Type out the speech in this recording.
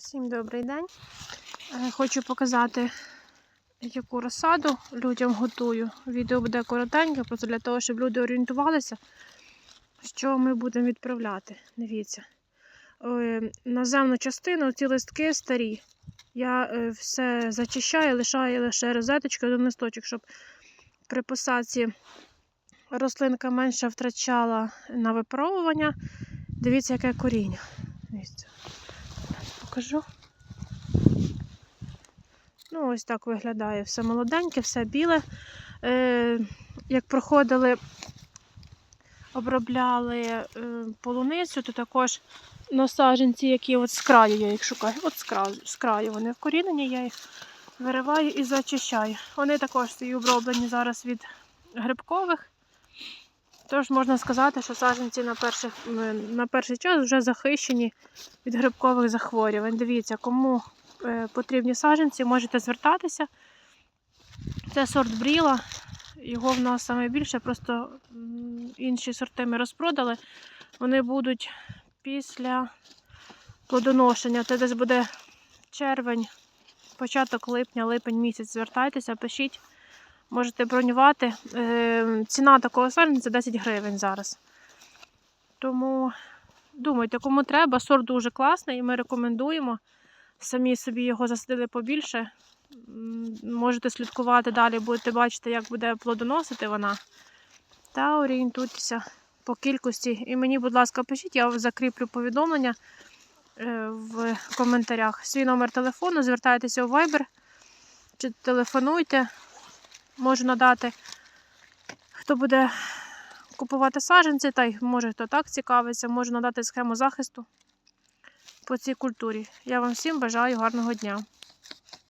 Всім добрий день. Е, Хочу показати, яку розсаду людям готую. Відео буде коротеньке, просто для того, щоб люди орієнтувалися, що ми будемо відправляти. Дивіться. Е, Наземну частину ці листки старі. Я е, все зачищаю, лишаю лише розеточку до листочок, щоб при посадці рослинка менше втрачала на випробування. Дивіться, яке коріння. Дивіться. Покажу. Ну, ось так виглядає все молоденьке, все біле. Е, як проходили, обробляли е, полуницю, то також на саджанці, які от з краю я їх шукаю. От з краю, з краю вони вкорінені, я їх вириваю і зачищаю. Вони також оброблені зараз від грибкових. Тож можна сказати, що саджанці на, перших, на перший час вже захищені від грибкових захворювань. Дивіться, кому е, потрібні саджанці, можете звертатися. Це сорт бріла. Його в нас саме більше, просто інші сорти ми розпродали. Вони будуть після плодоношення. Це десь буде червень, початок липня, липень місяць. Звертайтеся, пишіть. Можете бронювати. Е, ціна такого саджанця 10 гривень зараз. Тому думайте, кому треба. Сорт дуже класний і ми рекомендуємо. Самі собі його засадили побільше. Можете слідкувати далі, будете бачити, як буде плодоносити вона. Та орієнтуйтеся по кількості. І мені, будь ласка, пишіть, я закріплю повідомлення е, в коментарях. Свій номер телефону, звертайтеся у Viber чи телефонуйте. Можу надати, хто буде купувати саджанці, та й може хто так цікавиться, можу надати схему захисту по цій культурі. Я вам всім бажаю гарного дня.